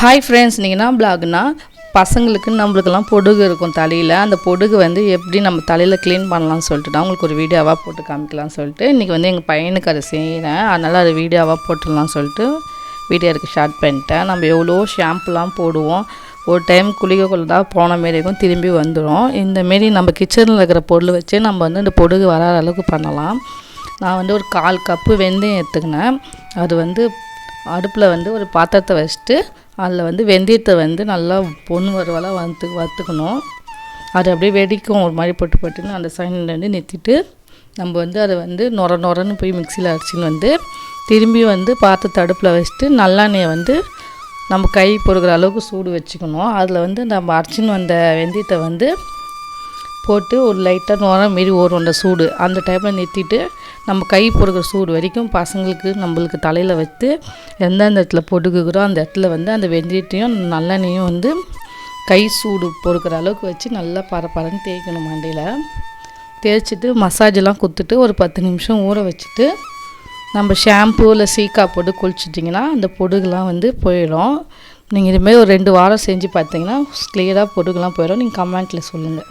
Hi friends நீங்கள் என்ன பிளாக்னா பசங்களுக்கு நம்மளுக்கெல்லாம் பொடுகு இருக்கும் தலையில். அந்த பொடுகு வந்து எப்படி நம்ம தலையில் க்ளீன் பண்ணலாம்னு சொல்லிட்டு தான் உங்களுக்கு ஒரு வீடியோவாக போட்டு காமிக்கலாம்னு சொல்லிட்டு இன்றைக்கி வந்து எங்கள் பையனுக்கு அதை செய்கிறேன் அதனால் அதை வீடியோவாக போட்டுடலாம்னு சொல்லிட்டு வீடியோ எடுக்க ஷார்ட் பண்ணிட்டேன். நம்ம எவ்வளோ ஷாம்புலாம் போடுவோம். ஒரு டைம் குளிக்கக்குள்ள தான் போன மாரி இருக்கும் திரும்பி வந்துடும் இந்தமாரி நம்ம கிச்சனில் இருக்கிற பொருள் வச்சு நம்ம வந்து இந்த பொடுகு வராத அளவுக்கு பண்ணலாம். நான் வந்து ஒரு கால் கப்பு வெந்தயம் எடுத்துக்கினேன். அது வந்து அடுப்பில் வந்து ஒரு பாத்திரத்தை வச்சுட்டு அதில் வந்து வெந்தயத்தை வந்து நல்லா பொண்ணு வருவலாக வறுத்து வறுத்துக்கணும். அது அப்படியே வெடிக்கும் ஒரு மாதிரி பொட்டு பொட்டுன்னு அந்த சைனில் வந்து நிறுத்திட்டு நம்ம வந்து அதை வந்து நொர நொரன்னு போய் மிக்சியில் அரைச்சின்னு வந்து திரும்பி வந்து பாத்திரத்தை அடுப்பில் வச்சுட்டு நல்லெண்ணெயை வந்து நம்ம கை பொறுக்கிற அளவுக்கு சூடு வச்சுக்கணும். அதில் வந்து நம்ம அரைச்சின்னு வந்த வெந்தயத்தை வந்து போட்டு ஒரு லைட்டாக நோரம் மாரி ஓடும் அந்த சூடு. அந்த டைமில் நிறுத்திட்டு நம்ம கை பொறுக்கிற சூடு வரைக்கும் பசங்களுக்கு நம்மளுக்கு தலையில் வைத்து எந்தெந்த இடத்துல பொடுக்குகிறோ அந்த இடத்துல வந்து அந்த வெந்தயத்தையும் நல்லெண்ணையும் வந்து கை சூடு பொறுக்கிற அளவுக்கு வச்சு நல்லா பரப்பரன்னு தேய்க்கணும் மண்டையில். தேய்ச்சிட்டு மசாஜெல்லாம் கொடுத்துட்டு ஒரு பத்து நிமிஷம் ஊற வச்சுட்டு நம்ம ஷாம்பு இல்லை சீக்கா போட்டு குளிச்சிட்டிங்கன்னா அந்த பொடுகுலாம் வந்து போயிடும். நீங்கள் இதுமாரி ஒரு ரெண்டு வாரம் செஞ்சு பார்த்தீங்கன்னா கிளியராக பொடுகுலாம் போயிடும். நீங்கள் கமெண்ட்டில் சொல்லுங்கள்